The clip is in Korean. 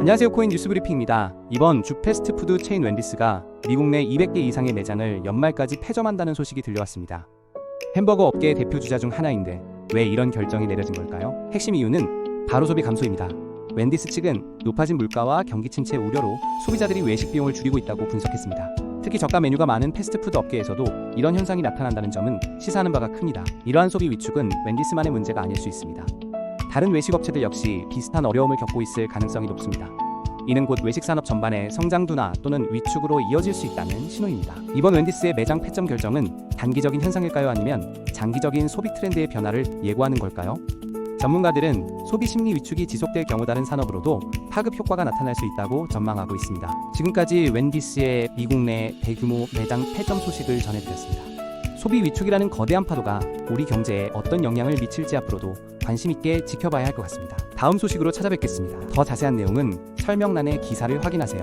안녕하세요 코인 뉴스 브리핑입니다. 이번 주 패스트푸드 체인 웬디스가 미국 내 200개 이상의 매장을 연말까지 폐점한다는 소식이 들려왔습니다. 햄버거 업계의 대표 주자 중 하나인데 왜 이런 결정이 내려진 걸까요? 핵심 이유는 바로 소비 감소입니다. 웬디스 측은 높아진 물가와 경기 침체 우려로 소비자들이 외식 비용을 줄이고 있다고 분석했습니다. 특히 저가 메뉴가 많은 패스트푸드 업계에서도 이런 현상이 나타난다는 점은 시사하는 바가 큽니다. 이러한 소비 위축은 웬디스만의 문제가 아닐 수 있습니다. 다른 외식 업체들 역시 비슷한 어려움을 겪고 있을 가능성이 높습니다. 이는 곧 외식 산업 전반의 성장 둔화 또는 위축으로 이어질 수 있다는 신호입니다. 이번 웬디스의 매장 폐점 결정은 단기적인 현상일까요? 아니면 장기적인 소비 트렌드의 변화를 예고하는 걸까요? 전문가들은 소비 심리 위축이 지속될 경우 다른 산업으로도 파급 효과가 나타날 수 있다고 전망하고 있습니다. 지금까지 웬디스의 미국 내 대규모 매장 폐점 소식을 전해드렸습니다. 소비 위축이라는 거대한 파도가 우리 경제에 어떤 영향을 미칠지 앞으로도 관심 있게 지켜봐야 할 것 같습니다. 다음 소식으로 찾아뵙겠습니다. 더 자세한 내용은 설명란의 기사를 확인하세요.